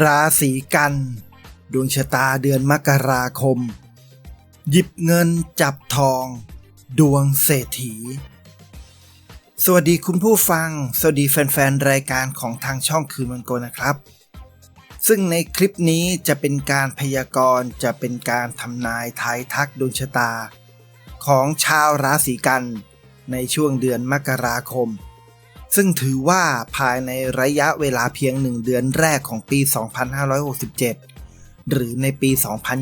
ราศีกัน ดวงชะตาเดือนมกราคม หยิบเงินจับทอง ดวงเศรษฐี สวัสดีคุณผู้ฟัง สวัสดีแฟนๆ รายการของทางช่องคืนมันโกนะครับ ซึ่งในคลิปนี้จะเป็นการพยากรณ์จะเป็นการทำนายทายทักดวงชะตา ของชาวราศีกัน ในช่วงเดือนมกราคม ซึ่งถือว่าภายในระยะเวลาเพียงหนึ่งเดือนแรกของปี 2567 หรือในปี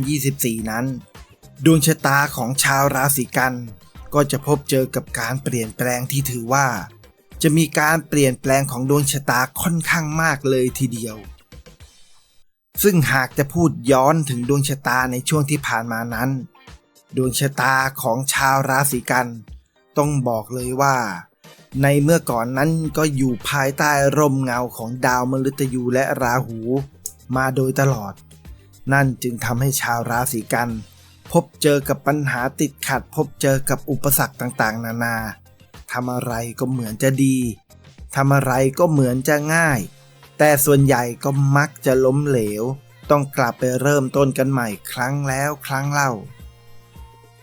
2024 นั้น ดวงชะตาของชาวราศีกัน ก็จะพบเจอกับการเปลี่ยนแปลงที่ถือว่า จะมีการเปลี่ยนแปลงของดวงชะตาค่อนข้างมากเลยทีเดียว ซึ่งหากจะพูดย้อนถึงดวงชะตาในช่วงที่ผ่านมานั้น ดวงชะตาของชาวราศีกัน ต้องบอกเลยว่า ในเมื่อก่อนนั้นก็อยู่ภายใต้ร่มเงาของดาวมฤตยูและราหูมาโดยตลอด นั่นจึงทำให้ชาวราศีกัน พบเจอกับปัญหาติดขัด พบเจอกับอุปสรรคต่างๆ นานาทำอะไรก็เหมือนจะดีทำอะไรก็เหมือนจะง่าย แต่ส่วนใหญ่ก็มักจะล้มเหลว ต้องกลับไปเริ่มต้นกันใหม่ครั้งแล้วครั้งเล่า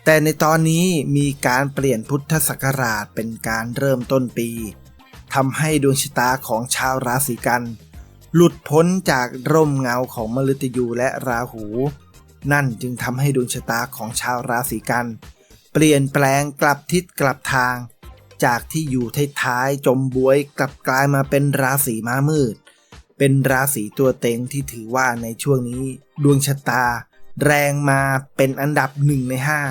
แต่ในตอนนี้มีการเปลี่ยนพุทธศักราชเป็นการเริ่มต้นปีทำให้ดวงชะตาของชาวราศีกัน หลุดพ้นจากร่มเงาของมฤตยูและราหู นั่นจึงทำให้ดวงชะตาของชาวราศีกัน เปลี่ยนแปลงกลับทิศกลับทาง จากที่อยู่ท้ายๆจมบวยกลับกลายมาเป็นราศีม้ามืด เป็นราศีตัวเต็งที่ถือว่าในช่วงนี้ ดวงชะตา แรงมาเป็นอันดับหนึ่งในห้า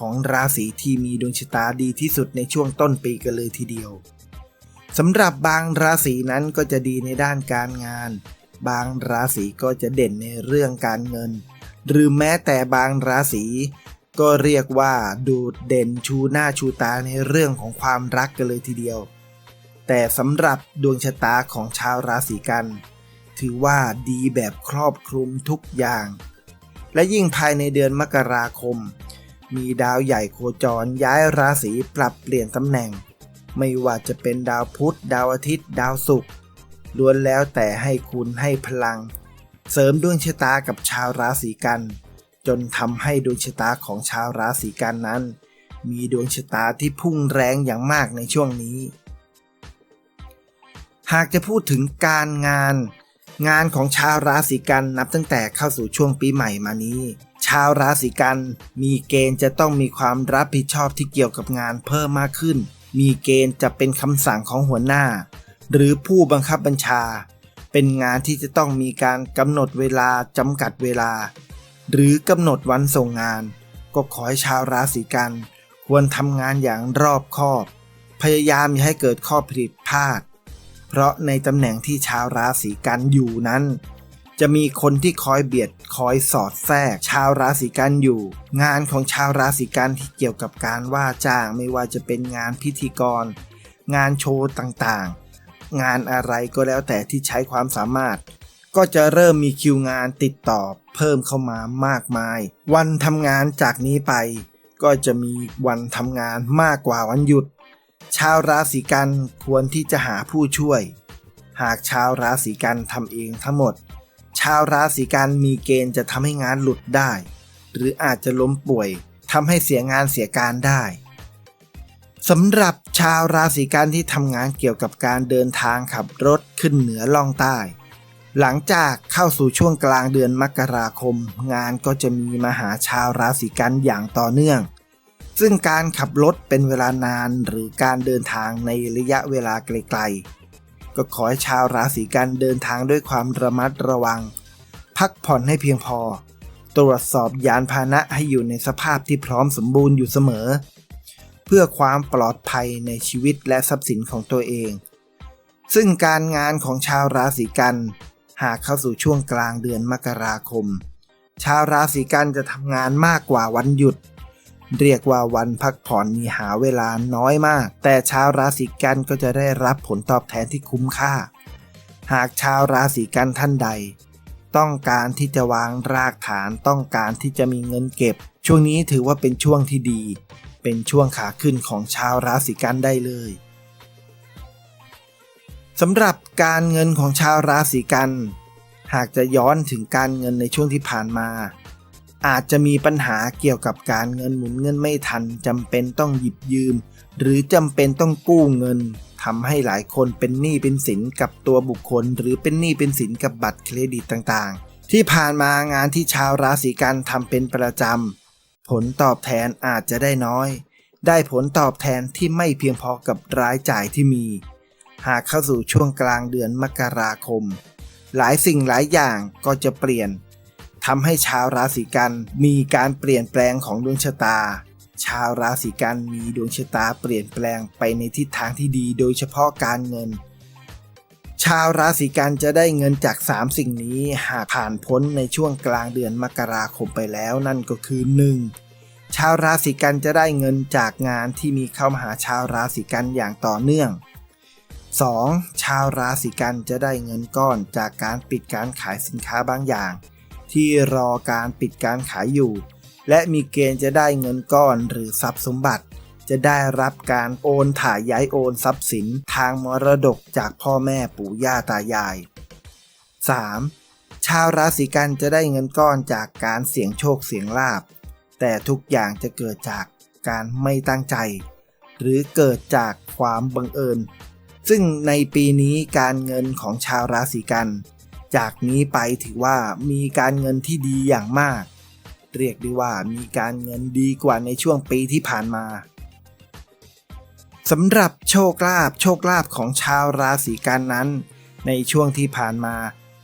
ของราศีที่มีดวงชะตาดีที่สุดในช่วงต้นปีกันเลยทีเดียวสำหรับบางราศีนั้นก็จะดีในด้านการงาน บางราศีก็จะเด่นในเรื่องการเงิน หรือแม้แต่บางราศีก็เรียกว่าดูดเด่นชูหน้าชูตาในเรื่องของความรักกันเลยทีเดียว แต่สำหรับดวงชะตาของชาวราศีกัน ถือว่าดีแบบครอบคลุมทุกอย่าง และยิ่งภายในเดือนมกราคม มีดาวใหญ่โคจรย้ายราศีปรับเปลี่ยนตำแหน่ง ไม่ว่าจะเป็นดาวพุธ ดาวอาทิตย์ ดาวศุกร์ล้วนแล้วแต่ให้คุณให้พลัง เสริมดวงชะตากับชาวราศีกัน จนทำให้ดวงชะตาของชาวราศีกันนั้น มีดวงชะตาที่พุ่งแรงอย่างมากในช่วงนี้ หากจะพูดถึงการงาน งานของชาวราศีกันนับตั้งแต่เข้าสู่ช่วงปีใหม่มานี้ ชาวราศีกันมีเกณฑ์จะต้องมีความรับผิดชอบที่เกี่ยวกับงานเพิ่มมากขึ้น มีเกณฑ์จะเป็นคำสั่งของหัวหน้า หรือผู้บังคับบัญชา เป็นงานที่จะต้องมีการกำหนดเวลาจำกัดเวลา หรือกำหนดวันส่งงาน ก็ขอให้ชาวราศีกัน ควรทำงานอย่างรอบคอบ พยายามอย่าให้เกิดข้อผิดพลาด เพราะในตำแหน่งที่ชาวราศีกันอยู่นั้น จะมีคนที่คอยเบียดคอยสอดแทรก ชาวราศีกันอยู่ งานของชาวราศีกันที่เกี่ยวกับการว่าจ้างไม่ว่าจะเป็นงานพิธีกร งานโชว์ต่างๆ งานอะไรก็แล้วแต่ที่ใช้ความสามารถ ก็จะเริ่มมีคิวงานติดต่อเพิ่มเข้ามามากมาย วันทำงานจากนี้ไป ก็จะมีวันทำงานมากกว่าวันหยุด ชาวราศีกันควรที่จะหาผู้ช่วย หากชาวราศีกันทำเองทั้งหมด ชาวราศีกันมีเกณฑ์จะทำให้งานหลุดได้ หรืออาจจะล้มป่วยทำให้เสียงานเสียการได้สำหรับชาวราศีกันที่ทำงานเกี่ยวกับการเดินทางขับรถขึ้นเหนือล่องใต้ หลังจากเข้าสู่ช่วงกลางเดือนมกราคม งานก็จะมีมาหาชาวราศีกันอย่างต่อเนื่อง ซึ่งการขับรถเป็นเวลานานหรือการเดินทางในระยะเวลาไกลๆ ก็ขอให้ชาวราศีกันเดินทางด้วยความระมัดระวัง พักผ่อนให้เพียงพอ ตรวจสอบยานพาหนะให้อยู่ในสภาพที่พร้อมสมบูรณ์อยู่เสมอ เพื่อความปลอดภัยในชีวิตและทรัพย์สินของตัวเอง ซึ่งการงานของชาวราศีกัน หากเข้าสู่ช่วงกลางเดือนมกราคม ชาวราศีกันจะทำงานมากกว่าวันหยุด เรียกว่าวันพักผ่อนมีหาเวลาน้อยมาก แต่ชาวราศีกันก็จะได้รับผลตอบแทนที่คุ้มค่า หากชาวราศีกันท่านใด ต้องการที่จะวางรากฐานต้องการที่จะมีเงินเก็บ ช่วงนี้ถือว่าเป็นช่วงที่ดี เป็นช่วงขาขึ้นของชาวราศีกันได้เลยสำหรับการเงินของชาวราศีกัน หากจะย้อนถึงการเงินในช่วงที่ผ่านมา อาจจะมีปัญหาเกี่ยวกับการเงินหมุนเงินไม่ทันจำเป็นต้องหยิบยืม หรือจำเป็นต้องกู้เงินทำให้หลายคนเป็นหนี้เป็นสินกับตัวบุคคล หรือเป็นหนี้เป็นสินกับบัตรเครดิตต่างๆ ที่ผ่านมางานที่ชาวราศีกันทำเป็นประจำผลตอบแทนอาจจะได้น้อย ได้ผลตอบแทนที่ไม่เพียงพอกับรายจ่ายที่มี หากเข้าสู่ช่วงกลางเดือนมกราคม หลายสิ่งหลายอย่างก็จะเปลี่ยน ทำให้ชาวราศีกันมีการเปลี่ยนแปลงของดวงชะตา ชาวราศีกันมีดวงชะตาเปลี่ยนแปลงไปในทิศทางที่ดีโดยเฉพาะการเงิน ชาวราศีกันจะได้เงินจาก 3 สิ่งนี้หากผ่านพ้นในช่วงกลางเดือนมกราคมไปแล้วนั่นก็คือ 1. ชาวราศีกันจะได้เงินจากงานที่มีเข้ามาหาชาวราศีกันอย่างต่อเนื่อง 2. ชาวราศีกันจะได้เงินก้อนจากการปิดการขายสินค้าบางอย่าง ที่รอการปิดการขายอยู่ และมีเกณฑ์จะได้เงินก้อนหรือทรัพย์สมบัติ จะได้รับการโอนถ่ายย้ายโอนทรัพย์สินทางมรดกจากพ่อแม่ปู่ย่าตายาย 3. ชาวราศีกันจะได้เงินก้อนจากการเสี่ยงโชคเสี่ยงลาบ แต่ทุกอย่างจะเกิดจากการไม่ตั้งใจ หรือเกิดจากความบังเอิญ ซึ่งในปีนี้การเงินของชาวราศีกัน จากนี้ไปถือว่ามีการเงินที่ดีอย่างมาก เรียกได้ว่ามีการเงินดีกว่าในช่วงปีที่ผ่านมาสำหรับโชคลาภโชคลาภของชาวราศีกันนั้น ในช่วงที่ผ่านมา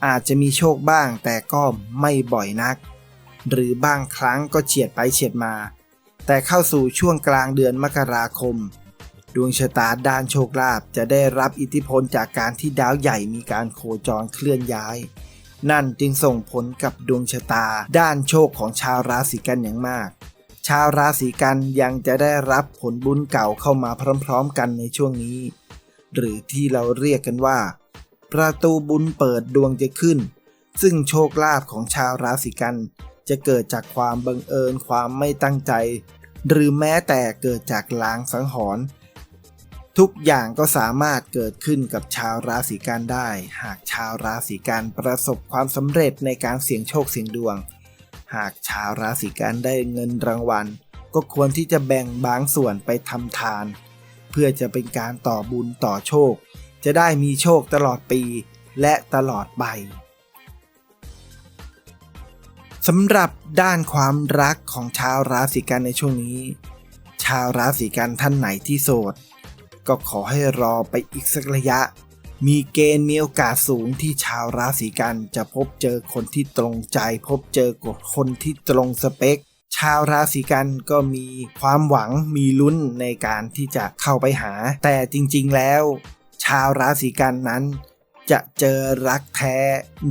อาจจะมีโชคบ้างแต่ก็ไม่บ่อยนัก หรือบางครั้งก็เฉียดไปเฉียดมา แต่เข้าสู่ช่วงกลางเดือนมกราคม ดวงชะตาด้านโชคลาภจะได้รับอิทธิพลจากการที่ดาวใหญ่มีการโคจรเคลื่อนย้าย นั่นจึงส่งผลกับดวงชะตาด้านโชคของชาวราศีกันอย่างมาก ชาวราศีกันยังจะได้รับผลบุญเก่าเข้ามาพร้อมๆ กันในช่วงนี้ หรือที่เราเรียกกันว่า ประตูบุญเปิดดวงจะขึ้น ซึ่งโชคลาภของชาวราศีกันจะเกิดจากความบังเอิญความไม่ตั้งใจ หรือแม้แต่เกิดจากลางสังหรณ์ ทุกอย่างก็สามารถเกิดขึ้นกับชาวราศีกันได้ หากชาวราศีกันประสบความสำเร็จในการเสี่ยงโชคเสี่ยงดวง หากชาวราศีกันได้เงินรางวัล ก็ควรที่จะแบ่งบางส่วนไปทำทาน เพื่อจะเป็นการต่อบุญต่อโชค จะได้มีโชคตลอดปีและตลอดไปสำหรับด้านความรักของชาวราศีกันในช่วงนี้ ชาวราศีกันท่านไหนที่โสด ก็ขอให้รอไปอีกสักระยะ มีเกณฑ์มีโอกาสสูงที่ชาวราศีกันจะพบเจอคนที่ตรงใจ พบเจอคนที่ตรงสเปค ชาวราศีกันก็มีความหวังมีลุ้นในการที่จะเข้าไปหา แต่จริงๆแล้ว ชาวราศีกันนั้น จะเจอรักแท้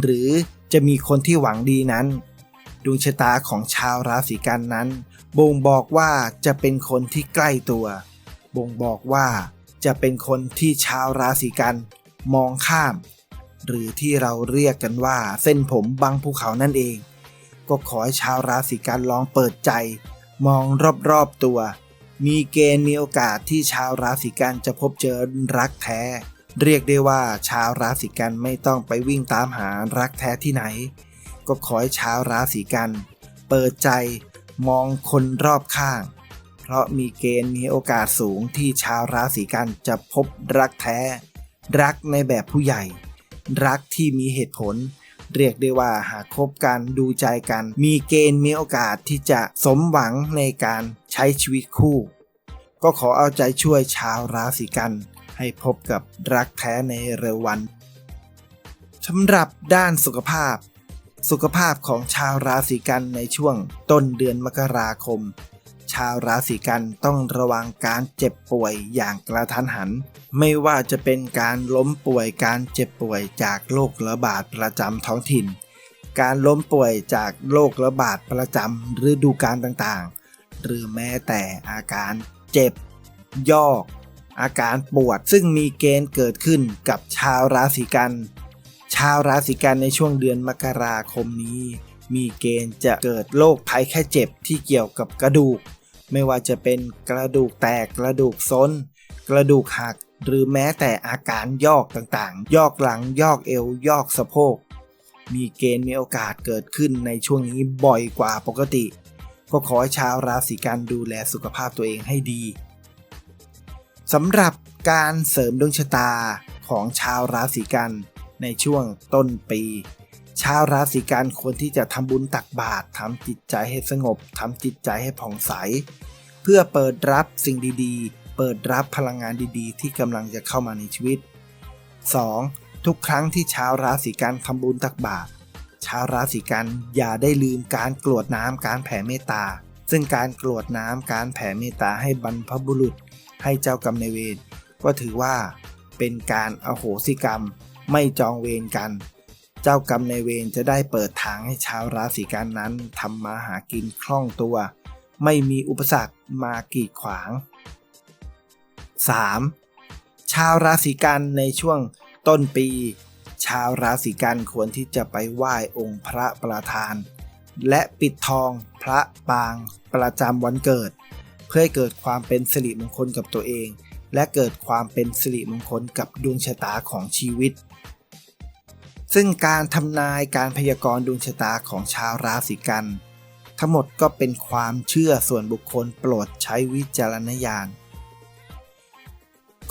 หรือจะมีคนที่หวังดีนั้นดวงชะตาของชาวราศีกันนั้น บ่งบอกว่าจะเป็นคนที่ใกล้ตัว บ่งบอกว่า จะเป็นคนที่ชาวราศีกันมองข้าม หรือที่เราเรียกกันว่าเส้นผมบังภูเขานั่นเอง ก็ขอให้ชาวราศีกันลองเปิดใจ มองรอบๆตัว มีเกณฑ์มีโอกาสที่ชาวราศีกันจะพบเจอรักแท้ เรียกได้ว่าชาวราศีกันไม่ต้องไปวิ่งตามหารักแท้ที่ไหน ก็ขอให้ชาวราศีกัน เปิดใจมองคนรอบข้าง เพราะมีเกณฑ์มีโอกาสสูงที่ชาวราศีกันจะพบรักแท้ รักในแบบผู้ใหญ่ รักที่มีเหตุผล เรียกได้ว่าหากคบกันดูใจกัน มีเกณฑ์มีโอกาสที่จะสมหวังในการใช้ชีวิตคู่ ก็ขอเอาใจช่วยชาวราศีกัน ให้พบกับรักแท้ในเร็ววันสำหรับด้านสุขภาพ สุขภาพของชาวราศีกันในช่วงต้นเดือนมกราคม ชาวราศีกันต้องระวังการเจ็บป่วยอย่างกระทันหัน ไม่ว่าจะเป็นการล้มป่วยการเจ็บป่วยจากโรคระบาดประจำท้องถิ่น การล้มป่วยจากโรคระบาดประจำฤดูกาลต่างๆ หรือแม้แต่อาการเจ็บ ยอก อาการปวดซึ่งมีเกณฑ์เกิดขึ้นกับชาวราศีกัน ชาวราศีกันในช่วงเดือนมกราคมนี้มีเกณฑ์จะเกิดโรคภัยแค่เจ็บที่เกี่ยวกับกระดูก ไม่ว่าจะเป็นกระดูกแตกกระดูกซ้น กระดูกหัก หรือแม้แต่อาการยอกต่างๆ ยอกหลังยอกเอวยอกสะโพก มีเกณฑ์มีโอกาสเกิดขึ้นในช่วงนี้บ่อยกว่าปกติ ก็ขอให้ชาวราศีกันดูแลสุขภาพตัวเองให้ดีสำหรับการเสริมดวงชะตาของชาวราศีกันในช่วงต้นปี ชาวราศีกันควรที่จะทำบุญตักบาตรทำจิตใจให้สงบทำจิตใจให้ผ่องใส เพื่อเปิดรับสิ่งดีๆ เปิดรับพลังงานดีๆ ที่กำลังจะเข้ามาในชีวิต 2. ทุกครั้งที่ชาวราศีกันทำบุญตักบาตรชาวราศีกันอย่าได้ลืมการกรวดน้ำการแผ่เมตตา ซึ่งการกรวดน้ำการแผ่เมตตาให้บรรพบุรุษ ให้เจ้ากรรมนายเวรก็ถือว่าเป็นการอโหสิกรรม ไม่จองเวรกัน เจ้ากรรมในเวรจะได้เปิดทางให้ชาวราศีกันนั้นทำมาหากินคล่องตัว ไม่มีอุปสรรคมากีดขวาง 3. ชาวราศีกันในช่วงต้นปี ชาวราศีกันควรที่จะไปไหว้องค์พระประธาน และปิดทองพระปางประจำวันเกิด เพื่อให้เกิดความเป็นสิริมงคลกับตัวเอง และเกิดความเป็นสิริมงคลกับดวงชะตาของชีวิต ซึ่งการทำนายการพยากรณ์ดวงชะตาของชาวราศีกัน ทั้งหมดก็เป็นความเชื่อส่วนบุคคลโปรดใช้วิจารณญาณ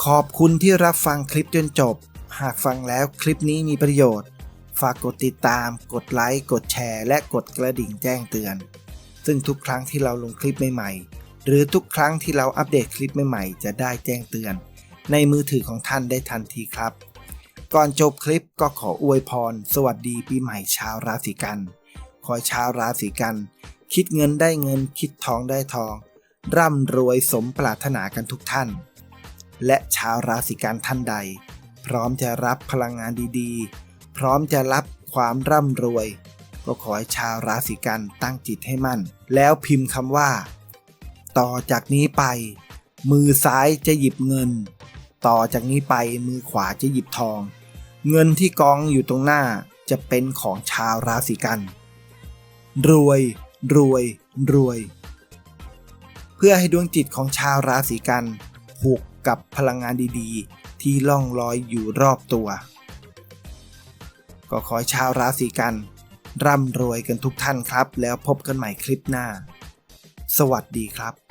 ขอบคุณที่รับฟังคลิปจนจบ หากฟังแล้วคลิปนี้มีประโยชน์ ฝากกดติดตาม กดไลค์ กดแชร์ และกดกระดิ่งแจ้งเตือน ซึ่งทุกครั้งที่เราลงคลิปใหม่ๆ หรือทุกครั้งที่เราอัปเดตคลิปใหม่ๆ จะได้แจ้งเตือน ในมือถือของท่านได้ทันทีครับ ก่อนจบคลิปก็ขออวยพร สวัสดีปีใหม่ชาวราศีกัน ขอชาวราศีกัน คิดเงินได้เงินคิดทองได้ทอง ร่ำรวยสมปรารถนากันทุกท่าน และชาวราศีกันท่านใด พร้อมจะรับพลังงานดีๆ พร้อมจะรับความร่ำรวย ก็ขอให้ชาวราศีกันตั้งจิตให้มั่น แล้วพิมพ์คำว่า ต่อจากนี้ไป มือซ้ายจะหยิบเงิน ต่อจากนี้ไปมือขวาจะหยิบทอง เงินที่กองอยู่ตรงหน้าจะเป็นของชาวราศีกัน รวย รวย รวย เพื่อให้ดวงจิตของชาวราศีกันผูกกับพลังงานดีๆ ที่ล่องลอยอยู่รอบตัว ก็ขอชาวราศีกัน ร่ำรวยกันทุกท่านครับ แล้วพบกันใหม่คลิปหน้า สวัสดีครับ